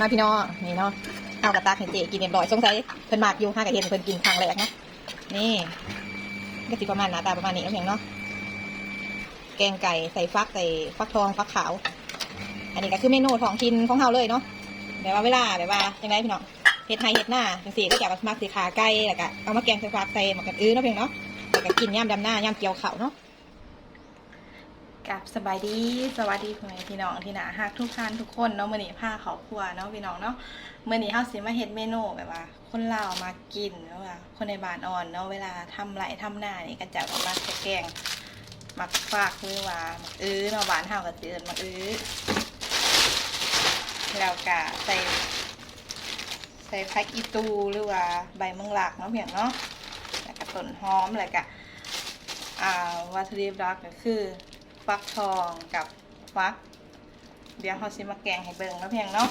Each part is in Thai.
มาพี่น้องนี่เนาะข้าวกระตากเห็นเจกินเรียบร้อยสงสัยเพิ่นมากอยู่ห้ากับเห็นเพิ่นกินครั้งแรกนะนี่ก็สิประมาณหน้าตาประมาณนี้เอาเพียงเนาะแกงไก่ใส่ฟักใส่ฟักทองฟักขาว อันนี้ก็คือเมนูท้องถิ่นของเฮาเลยเนาะแบบว่าเวลาแบบว่าจังไดพี่น้องเฮ็ดไทยเฮ็ดหน้าจังซี่ก็อยากมักสิขาไก่แล้วก็เอามาแกงใส่ฟักใส่หมักกันอื้อเนาะเพียงเนาะแล้วก็กินย่ำดำหน้าย่ำเกี่ยวขาวเนาะ กับสบายดีสวัสดีพ่อแม่พี่น้องที่น่าฮักทุกท่านทุกคนเนาะมื้อนี้พาครอบครัวเนาะพี่น้องเนาะมื้อนี้เฮาสิมาเฮ็ดเมนูแบบว่า คนลาวมากินเนาะว่าคนในบ้านอ่อนเนาะเวลาทำไรทำหน้านี่ก็จะเอามาแกงมักฝากหรือว่ามักอื้อเนาะบ้านเฮาก็สิเอิ้นมักอื้อแล้วก็ใส่ใส่ผักอีตูหรือว่าใบมืองลักเนาะเพียงเนาะแล้วก็ต้นหอมแล้วก็อ่าวัตถุดิบหลักก็คือ ฟักทองกับฟัก เดี๋ยวเขาสิมาแกงให้เบิ่งแล้วเพียงเนาะ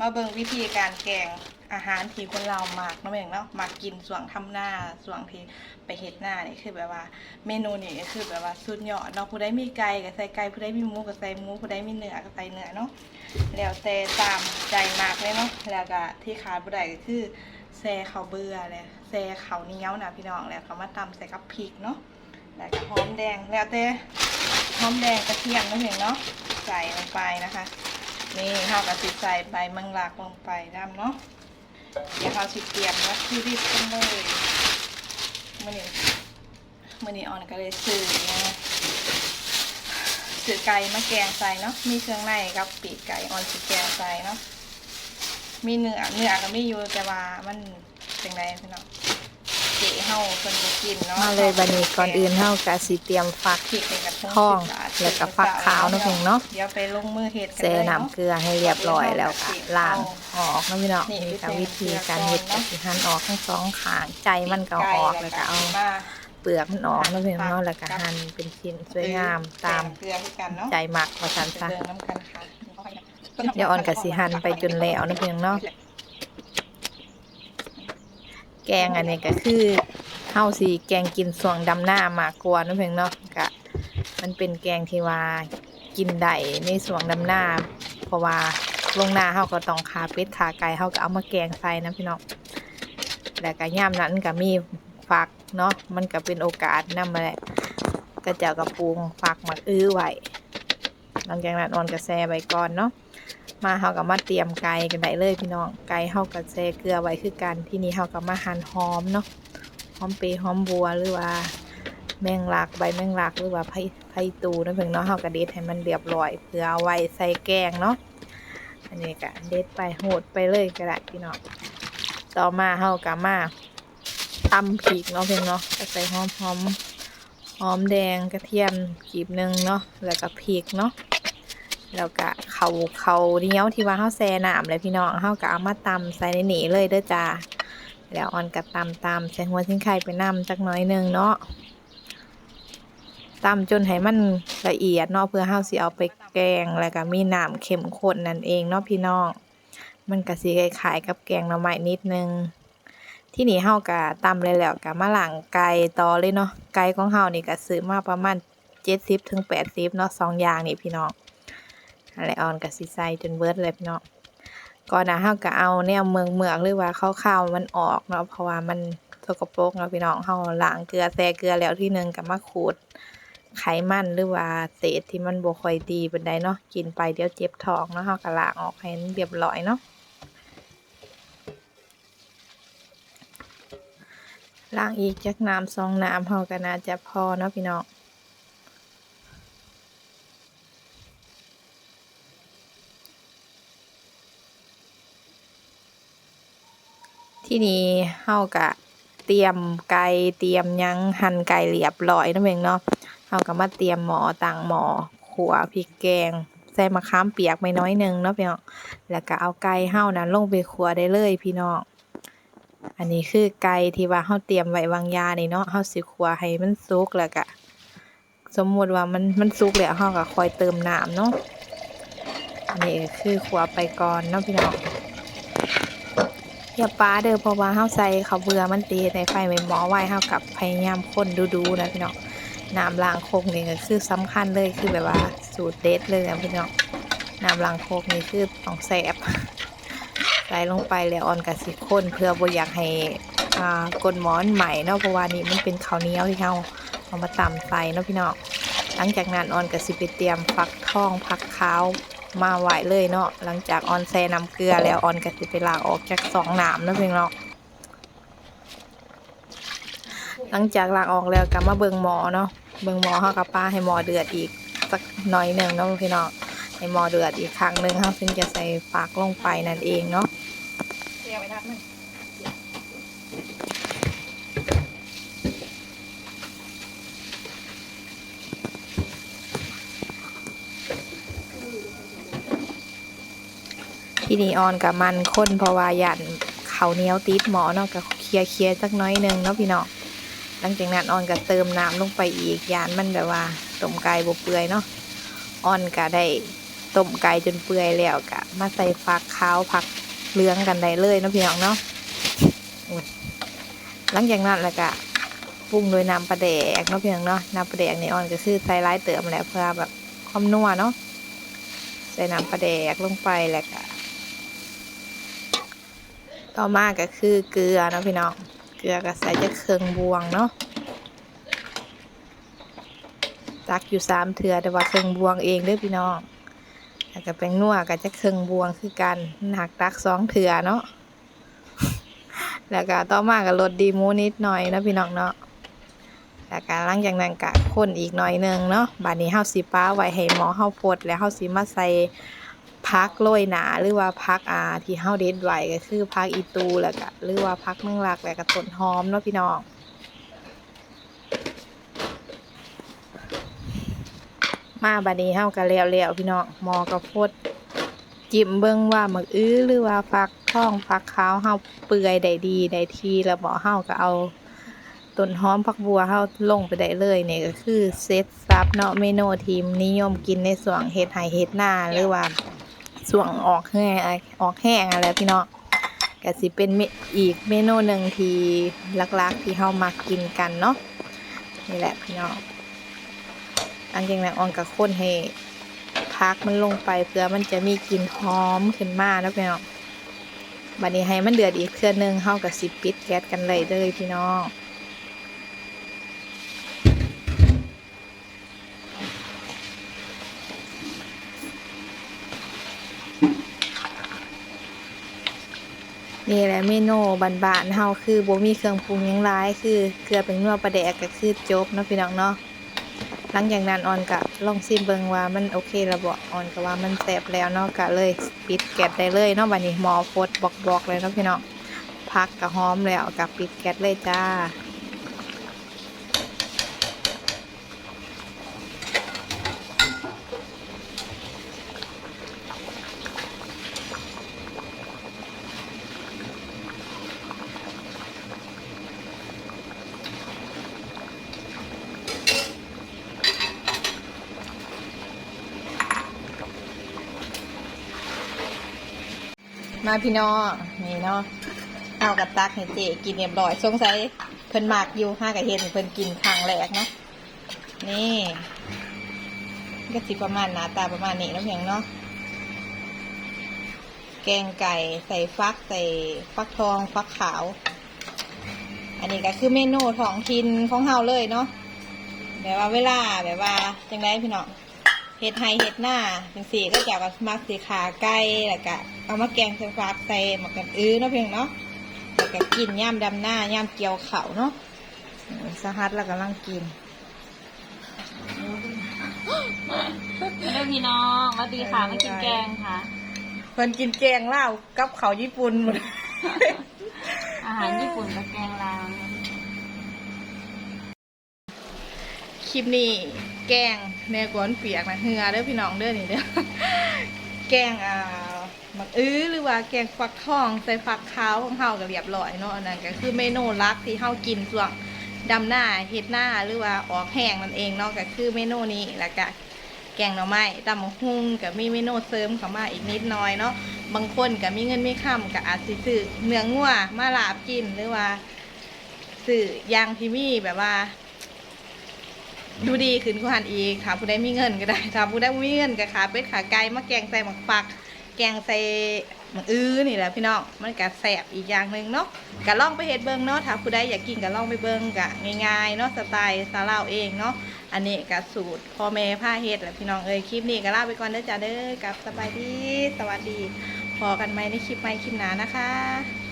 มาเบิ่งวิธีการแกงอาหารที่คนเรามากนาะเพียงเนาะมากินส่วงทำหน้าส่วงที่ไปเฮ็ดหน้านี่คือแบบว่า เมนูนี่ก็คือแบบว่าสุดยอดเนาะผู้ใดมีไก่ก็ใส่ไก่ผู้ใดมีหมูก็ใส่หมูผู้ใดมีเนื้อก็ใส่เนื้อเนาะแล้วแต่ตามใจมากเลยเนาะแล้วก็ที่ขาดบ่ได้ก็คือแซ่ข้าวเบื่อเลยแซ่ข้าวเหนียวนะพี่น้องแล้วก็มาตำใส่กับพริกเนาะแล้วก็หอมแดงแล้วแต่ อมแดงกระเทียมนั่นเองเนาะใส่ลงไปนะคะ นี่ข้าวกระสิใส่ใบมังลักลงไปน้ำเนาะเดี๋ยวเราสิเตรียมวัตถุดิบกันเลยมื่อนี้มื่อนี้ออนก็เลยซื้อนะซื้อไก่มาแกงใส่เนาะมีเครื่องในกับปีกไก่ออนสิแกงใส่เนาะมีเนื้อเนื้อก็มีอยู่แต่ว่ามันเป็นไงพี่น้อง เจ๊เฮาเพิ่นบ่กินเนาะมาเลยบันนี้ก่อนอื่นเฮากะสิเตรียมฟักพริกในกระท่องสิบบาทแล้วก็ฟักขาวเนาะเพียงเนาะเดี๋ยวไปลงมือเห็ดกันแช่เลยน้ำเกลือให้เรียบร้อยแล้วก็ล้างออกเนาะพี่เนาะนี่นี่คือก็วิธีการเฮ็ดก็สิหั่นออกทั้งสองข้างใจมันก็ออกแล้วก็เอามาเปลือกมันออกเนาะเพียงเนาะแล้วก็หั่นเป็นชิ้นสวยงามตามเกลือคือกันเนาะใจมักว่าซั่นซะเดินน้ำกันค่ะเดี๋ยวออนก็สิหั่นไปจนแล้วเนาะเพียงเนาะ แกงอันนี้ก็คือเฮาสิแกงกินส่วงดำหน้ามากกว่าเนเพียงเนาะก็มันเป็นแกงที่ว่ากินได้ในส่วงดำหน้า เพราะว่าลงหน้าเฮาก็ต้องขาเป็ดขาไก่เฮาก็เอามาแกงใส่นะพี่น้องแล้วก็ย่ามนั้นก็มีฝักเนาะมันก็เป็นโอกาสนำมาแหละก็จะเอากระปรุงฝักมาอื้อไว้หลังจากนั้นออนก็แซ่ไว้ก่อนเนาะ มาเฮาก็มาเตรียมไก่กันได้เลยพี่น้องไก่เฮาก็แช่เกลือไว้คือกันที่นี่เฮาก็มาหั่นหอมเนาะหอมเปยหอมบัวหรือว่า แมงลักใบแมงลักหรือว่าไผ่ไผ่ตูนั่นเพิ่งเนาะเฮาก็เด็ดให้มันเรียบร้อยเพื่อเอาไว้ใส่แกงเนาะอันนี้ก็เด็ดไปโหดไปเลยก็ได้พี่น้องต่อมาเฮาก็มาตำพริกเนาะเพิ่งเนาะก็ใส่หอมหอมหอมแดงกระเทียมกีบหนึงเนาะแล้วก็พริกเนาะ แล้วก็เขาเขาเนียวที่ว่าเฮาแซ่น้ำเลยพี่น้องเฮาก็เอามาตำใส่ในนี้เลยเด้อจ้าแล้วออนก็ตำตำใส่หัวชิ้นไข่ไปนำจักหน้อยนึงเนาะตำจนให้มันละเอียดเนาะเพื่อเฮาสิเอาไปแกงแล้วก็มีน้ำเข้มข้นนั่นเองเนาะพี่น้อง มันก็สิคล้ายๆกับแกงหน่อไม้นิดนึงที่นี่เฮาก็ตำเลยแล้วก็มาล้างไก่ต่อเลยเนาะไก่ของเฮานี่ก็ซื้อมาประมาณ70ถึง80เนาะสองอย่างนี่พี่น้อง อะไรออนกับสีใสจนเบิดเลยเนาะก่อนหนะเฮาก็เอาแนวเมืองเมืองหรือว่าข้าวๆมันออกเนาะเพราะว่ามันสกปรกเนาะพี่น้องเฮาล้างเกลือแซ่เกลือแล้วที่หนึงก็มาขูดไขมันหรือว่าเศษที่มันบ่ค่อยดีปานใดเนาะกินไปเดี๋ยวเจ็บท้องเนาะเฮาก็ล้างออกให้มันเรียบร้อยเนาะล้างอีกจักน้ำสองน้ำเฮาก็น่าจะพอเนาะพี่น้อง ที่นี่เฮากะเตรียมไก่เตรียมหยังหั่นไก่เรียบร้อยนั่นเองเนาะเฮาก็มาเตรียมหมอต่างหมอขัวพริกแกง ใส่มะขามเปียกไม่น้อยหนึงเนาะพี่น้องแล้วก็เอาไก่เฮานั้นลงไปขัวได้เลยพี่น้องอันนี้คือไก่ที่ว่าเฮาเตรียมไว้วางยานี่เนาะเฮาสิขัวให้มันสุกแล้วก็สมมุติว่ามันมันสุกแล้วเฮาก็คอยเติมน้ำเนาะอันนี้คือขัวไปก่อนเนาะพี่น้อง อย่าป้าเด้อเพราะว่าเฮาใส่ข้าวเบื่อมันตีในไฟไม่หมอไว้เฮากับพยายามคนดูๆนะพี่น้องน้ำล้างโคกนี่ก็คือสำคัญเลยคือแบบว่าสูตรเด็ดเลยนะพี่น้องน้ำล้างโคกนี่คือต้องแสบใส่ลงไปแล้วออนกับสิข้นเพื่อบ่อยากให้อ่ากลหมอนใหม่เนาะเพราะว่านี่มันเป็นข้าวเหนียวที่เฮาเอามาตำใส่เนาะพี่น้องหลังจากนั้นออนก็สิไปเตรียมฟักทองผักขาว มาไหวเลยเนาะหลังจากออนแซน้ำเกลือแล้วออนก็สิไปลางออกจากสองน้ำนาะพี่น้องหลังจากลางออกแล้วก็มาเบิ่งหมอเนาะเบิ่งหมอเฮากับป้าให้หมอเดือดอีกสักหน่อยหนึ่งเนาะพี่น้องให้หมอเดือดอีกครั้งหนึ่งเฮาซึ่งจะใส่ฝากลงไปนั่นเองเนาะเรียกไปทักมัน ที่นี่ออนกับมันข้นเพราะว่าหยันเขาเหนียวติดหมอเนาะก็เคลียร์เคลียร์สักน้อยหนึ่งเนาะพี่น้องหลังจากนั้นออนก็เติมน้ำลงไปอีกยานมันแบบว่าต้มไก่บวเปื่อยเนาะออนก็ได้ต้มไก่จนเปื่อยแล้วก็มาใส่ฟักขาวผักเลืองกันได้เลยเนาะพี่น้องเนาะหลังจากนั้นแล้วก็ปรุงโดยน้ำปลาแดกเนาะพี่น้องเนาะน้ำปลาแดกในี่ออนก็คือใส่ร้ายเติมแล้วเพื่อแบบความนัวเนาะใส่น้ำปลาแดกลงไปแล้วก็ ต่อมาก็คือเกลือเนาะพี่น้อง เกลือก็ใส่จะเครื่องบวงเนาะตักอยู่สามเถื่อแต่ว่าเครื่องบวงเองเด้อพี่น้องแล้วก็เป็นนัวก็จะเครื่องบวงคือกันหนักตักสองเถื่อเนาะ แล้วก็ต่อมาก็ลดดีมูนิดหน่อยนะพี่น้องเนาะ แล้วก็หลังจากนั้นก็คนอีกหน่อยหนึงเนาะ บาดนี้เฮาสิป้าไว้ให้หมอเฮาพดแล้วเฮาสิมาใส่ พักโรยหนาหรือว่าพักอาที่เฮาเด็ดไว้ก็คือพักอีตูแล้วก็หรือว่าพักเมืองหลักแล้วก็ต้นหอมเนาะพี่น้องมาบัดนี้เฮาก็แล้วๆพี่น้องหมอกระพดจิ้มเบิ่งว่าหมึกอื้อหรือว่าฟักทองฟักขาวเฮาเปื่อยได้ดีได้ทีแล้วบ่เฮาก็เอาต้นหอมผักบัวเฮาลงไปได้เลยนี่ก็คือเซตซับเนาะเมนูทีมนิยมกินในส่วนเฮ็ดไห่เฮ็ดหน้าหรือว่า ส่วงออกแห้งออกแห้งอะไรพี่น้องก็สิเป็นเมอีกเมนูหนึ่งที่ลักๆที่เฮามักกินกันเนาะนี่แหละพี่น้องหลังจากนั้นออนกับข้นให้พักมันลงไปเพื่อมันจะมีกลิ่นหอมขึ้นมาแล้วพี่น้องบัดนี้ให้มันเดือดอีกเครื่อนึงเฮากับสิปิดแก๊สกันเลยเลยพี่น้อง นี่แหละเมนูบานๆเฮาคือบ่มีเครื่องปรุงยังร้ายคือเกลือเป็นนัวประแดกก็คือจบเนาะพี่น้องเนาะหลังจากนั้นออนกะลองซิมเบิงว่ามันโอเคระบ่ออนกะว่ามันแสบแล้วเนาะก็เลยปิดแก๊สได้เลยเนาะบัดนี้หมอฟดบอกๆเลยเนาะพี่น้องพักกะหอมแล้วก็ปิดแก๊สเลยจ้า มาพี่น้องนี่เนาะเอากับตักให้เจกินเรียบร้อยสงสัยเพิ่นมากอยู่ห้ากับเห็นเพิ่นกินครั้งแรกเนาะนี่ก็สิประมาณหน้าตาประมาณนี้แล้วเพียงเนาะแกงไก่ใส่ฟักใส่ฟักทองฟักขาว อันนี้ก็คือเมนูท้องถิ่นของเฮาเลยเนาะแบบว่าเวลาแบบว่าจังไรพี่น้อง เห็ดไฮเห็ดหน้าเป็นสีก็จะเอามักสีขาไก่แล้วก็เอามาแกงใส่ฟักใส่หมักกันอื้อเนาะเพียงเนาะแล้วก็กินย่ำดำหน้าย่ำเกี๊ยวเขาเนาะอืมสหัสแล้วก็ลังกินเรื่องพี่น้องสวัสดีค่ะมากินแกงค่ะเพิ่นกินแกงเหล้ากับเขาวญี่ปุ่นหมดอาหารญี่ปุ่นกับแกงลาวคลิปนี้ แกงแม่กวนเปียกนะเหือเด้อพี่น้องเด้อนี่เด้อแกงอ่าหมักอื้อหรือว่าแกงฟักทองใส่ฟักขาวของเฮาก็เรียบร้อยเนาะอันนั้นก็คือเมนูลักที่เฮากินช่วงดำหน้าเฮ็ดหน้าหรือว่าออกแห้งนั่นเองเนาะก็คือเมนูนี้แล้วก็แกงหน่อไม้ตำบักหุ่งก็มีเมนูเสริมเข้ามาอีกนิดหน่อยเนาะบางคนก็มีเงินมีค่ำก็อาจสิซื้อเนื้องัวมาลาบกินหรือว่าซื้อยางที่มีแบบว่า ดูดีขึ้นกว่าหันอีกค่ะผู้ใดมีเงินก็ได้ถ้าผู้ใดบ่มีเงินก็ขาเป็ดขาไก่มาแกงใส่หมักฝัก แกงใส่หมันอื้อนี่แหละพี่น้องมันก็แสบอีกอย่างหนึ่งเนาะก็ลองไปเฮ็ดเบิ่งเนาะถ้าผู้ใดอยากกินก็ลองไปเบิ่งก็ง่ายๆเนาะสไตล์ซาลาวเองเนาะอันนี้ก็สูตรพ่อแม่ผ้าเฮ็ดแหละพี่น้องเอ้ยคลิปนี้ก็ลาไปก่อนเด้อจ้าเด้อกับสบายดีสวัสดีพอกันไหมในคลิปใหม่คลิปหน้านะคะ